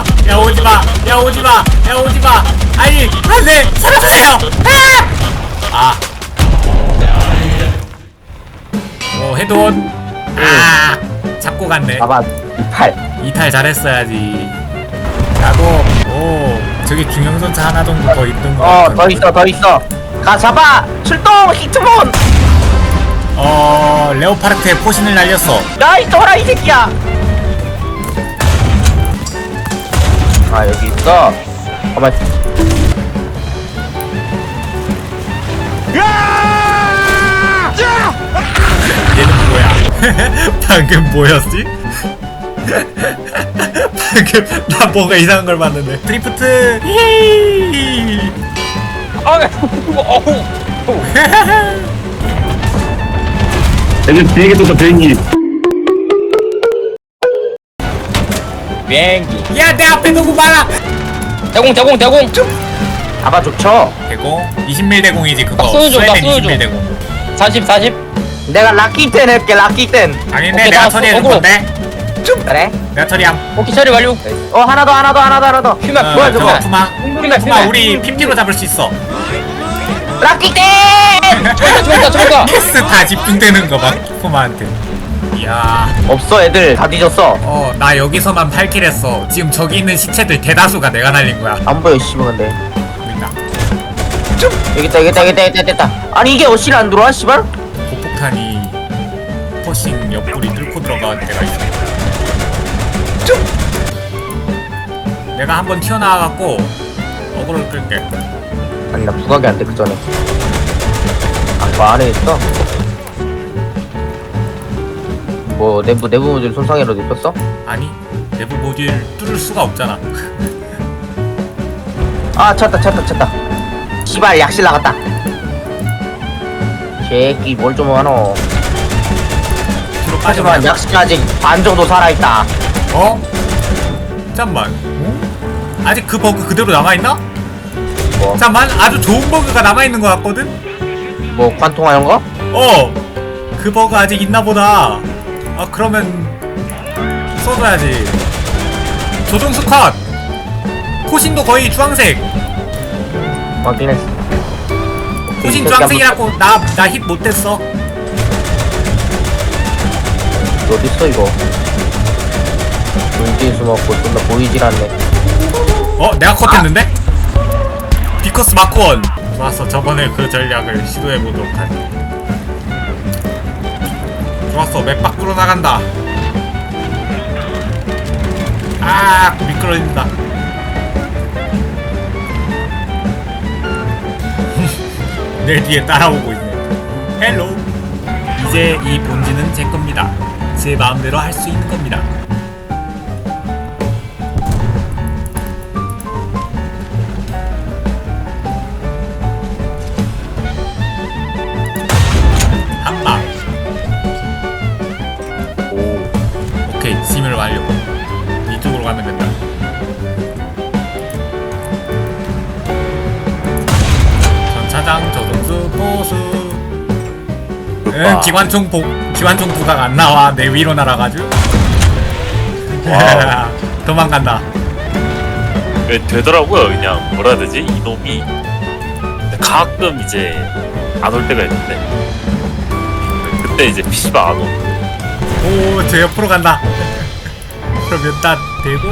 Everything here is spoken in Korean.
오지마 야 오지마 야 오지마 야 오지마. 아니 안돼. 살려주세요. 아! 오 헤드온 아. 잡고 갔네. 봐봐 이팔. 이탈 잘했어야지. 나도 오 저기 중형전차 하나 정도 더 있던 거 어더 있어 더 있어. 가 잡아. 출동 히트몬 어 레오파르트에 포신을 날렸어. 나이 떠라 이 새끼야 아 여기 있어? 가만 얘는 뭐야? 방금 뭐였지? 방금 나 뭔가 이상한 걸 봤는데. 드리프트. 아 어우 애들 비행기 떴어 비행기 비행기 야, 내 앞에 누구 많아! 대공 대공 대공 잡아 좋죠 대공? 20밀 대공이지, 그거. 딱 쏘여줘, 쏘여줘. 20밀 대공. 40 40 내가 락키 땐 할게 락키 땐 아닌데, 오케이, 내가 나 처리해줄 어그로. 건데? 그래 내가 처리함. 오케이 처리 완료 어 하나 더 하나 더 하나 더 하나 더 휴면 어, 뭐야 저거 저거 푸마. 흉물. 우리 핍피로 잡을 수 있어. 락키 땐 저거다 저거다 패스 다 집중되는 거 봐, 푸마한테. 이야, 없어 애들 다 뒤졌어 어, 나 여기서만 8킬 했어. 지금 저기 있는 시체들 대다수가 내가 날린 거야. 안 보여 씨발 근데 보인다. 여기 있다 여기 있다 여기 있다 여기 있다, 여기 있다 아니 이게 어시를 안 들어와 씨발 고폭탄이 퍼싱 옆구리 뚫고 들어갈 때가 있어. 내가 한번 튀어나와갖고 어그로를 끌게. 아니 나 부각이 안 돼 그 전에 아그 안에 있어 뭐 내부 내부 모듈 손상이라도 입혔어? 아니 내부 모듈 뚫을 수가 없잖아. 아 찾다 찾다 찾다 씨발 약실 나갔다 새끼 뭘 좀 하노 뒤로 하지만 빠져봐. 약실 아직 반 정도 살아있다 어? 잠만. 어? 아직 그 버그 그대로 남아 있나? 뭐, 잠만 아주 좋은 버그가 남아 있는 것 같거든. 뭐 관통하는 거? 어. 그 버그 아직 있나 보다. 아 그러면 써줘야지. 조종수 컷. 코신도 거의 주황색. 확인했어 코신 이 새끼 주황색이라고 나나힛 못했어. 어딨어 이거 눈뒤에 숨었고 존나 보이질 않네 어 내가 컷했는데? 비커스 마크원. 좋았어 저번에 그 전략을 시도해 보도록 하지. 좋았어 맵 밖으로 나간다. 아 미끄러진다. 내 뒤에 따라오고 있네. 헬로. 이제 이 본지는 제 겁니다. 제 마음대로 할 수 있는 겁니다. 심을 완료. 이쪽으로 가면 된다. 전차장 저동수 보수. 응, 기관총 복 기관총 부각 안 나와 내 위로 날아가지고. 도망간다. 왜 되더라고요 그냥 뭐라 해야 되지 이놈이 가끔 이제 안 올 때가 있는데 그때 이제 PC방 안오 오, 저 옆으로 간다. 그럼 몇 단 되고